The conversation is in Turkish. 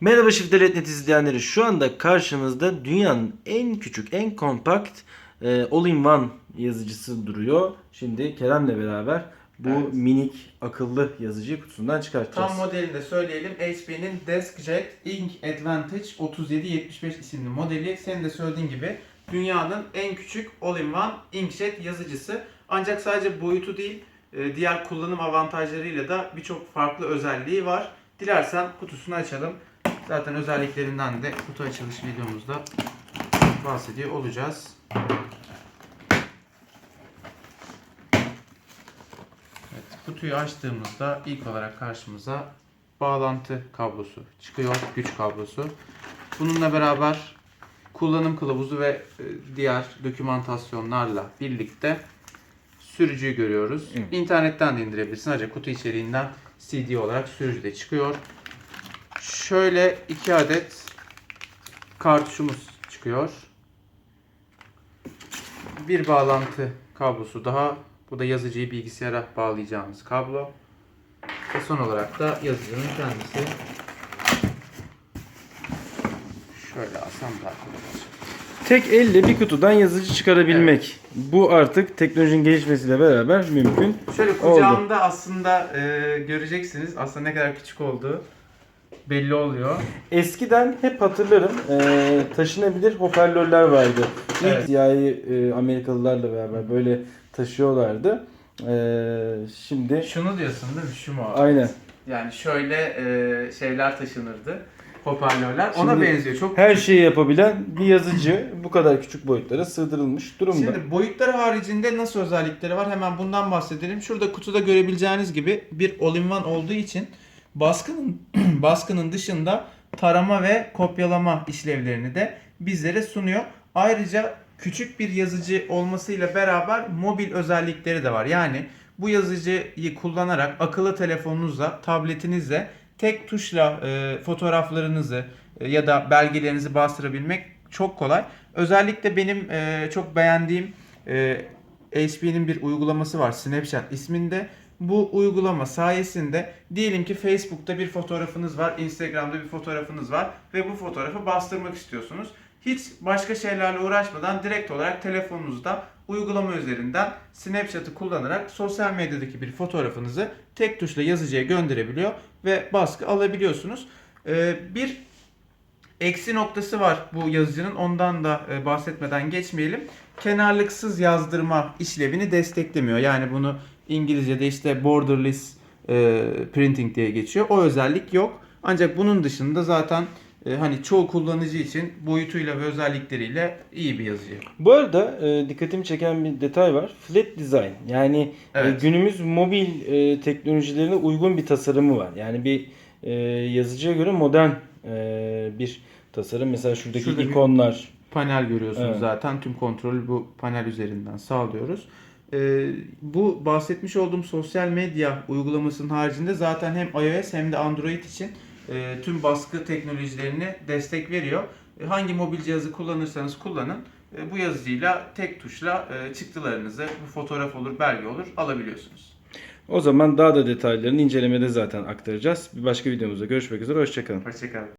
Merhaba Shift.net izleyenleri. Şu anda karşımızda dünyanın en küçük, en kompakt e, all-in-one yazıcısı duruyor. Şimdi Kerem'le beraber bu Evet. minik akıllı yazıcıyı kutusundan çıkartacağız. Tam modelini de söyleyelim. HP'nin DeskJet Ink Advantage 3775 isimli modeli. Senin de söylediğin gibi dünyanın en küçük all-in-one inkjet yazıcısı. Ancak sadece boyutu değil, e, diğer kullanım avantajlarıyla da birçok farklı özelliği var. Dilersen kutusunu açalım. Zaten özelliklerinden de kutu açılış videomuzda bahsediyor olacağız. Evet, kutuyu açtığımızda ilk olarak karşımıza bağlantı kablosu çıkıyor, güç kablosu. Bununla beraber kullanım kılavuzu ve e, diğer dokümantasyonlarla birlikte sürücüyü görüyoruz. Evet. İnternetten de indirebilirsin. Ancak kutu içeriğinden CD olarak sürücü de çıkıyor. Şöyle iki adet kartuşumuz çıkıyor. Bir bağlantı kablosu daha. Bu da yazıcıyı bilgisayara bağlayacağımız kablo. Ve son olarak da yazıcının kendisi. Şöyle kolay olacak. Tek elle bir kutudan yazıcı çıkarabilmek. Bu artık teknolojinin gelişmesiyle beraber mümkün. Şöyle kucağımda aslında e, göreceksiniz aslında ne kadar küçük olduğu belli oluyor. Eskiden hep hatırlarım e, taşınabilir hoparlörler vardı. İlk Evet. siyahi e, Amerikalılarla beraber böyle taşıyorlardı. E, şimdi Şunu diyorsun değil mi? Şu mu? aynen. Yani şöyle e, şeyler taşınırdı. Hoparlörler. Ona Şimdi benziyor. Çok Her şeyi yapabilen bir yazıcı bu kadar küçük boyutlara sığdırılmış durumda. Şimdi boyutları haricinde nasıl özellikleri var hemen bundan bahsedelim. Şurada kutuda görebileceğiniz gibi bir all-in-one olduğu için baskının baskının dışında tarama ve kopyalama işlevlerini de bizlere sunuyor. Ayrıca küçük bir yazıcı olmasıyla beraber mobil özellikleri de var. Yani bu yazıcıyı kullanarak akıllı telefonunuzla, tabletinizle tek tuşla e, fotoğraflarınızı e, ya da belgelerinizi bastırabilmek çok kolay. Özellikle benim e, çok beğendiğim e, HP'nin bir uygulaması var Snapchat isminde. Bu uygulama sayesinde diyelim ki Facebook'ta bir fotoğrafınız var, Instagram'da bir fotoğrafınız var ve bu fotoğrafı bastırmak istiyorsunuz. Hiç başka şeylerle uğraşmadan direkt olarak telefonunuzda uygulama üzerinden Snapchat'ı kullanarak sosyal medyadaki bir fotoğrafınızı tek tuşla yazıcıya gönderebiliyor ve baskı alabiliyorsunuz. Ee, bir eksi noktası var bu yazıcının. Ondan da e, bahsetmeden geçmeyelim. Kenarlıksız yazdırma işlevini desteklemiyor. Yani bunu İngilizce'de işte borderless e, printing diye geçiyor. O özellik yok. Ancak bunun dışında zaten e, hani çoğu kullanıcı için boyutuyla ve özellikleriyle iyi bir yazıcı. Bu arada e, dikkatimi çeken bir detay var. Flat design. Yani e, Evet. günümüz mobil e, teknolojilerine uygun bir tasarımı var. Yani bir e, yazıcıya göre modern e, bir tasarım. Mesela şuradaki Şurada ikonlar. panel görüyorsunuz Evet. zaten. Tüm kontrolü bu panel üzerinden sağlıyoruz. Ee, bu bahsetmiş olduğum sosyal medya uygulamasının haricinde zaten hem iOS hem de Android için e, tüm baskı teknolojilerini destek veriyor. E, hangi mobil cihazı kullanırsanız kullanın e, bu yazıcıyla tek tuşla e, çıktılarınızı bu fotoğraf olur, belge olur alabiliyorsunuz. O zaman daha da detaylarını incelemede zaten aktaracağız. Bir başka videomuzda görüşmek üzere. Hoşçakalın. Hoşçakalın.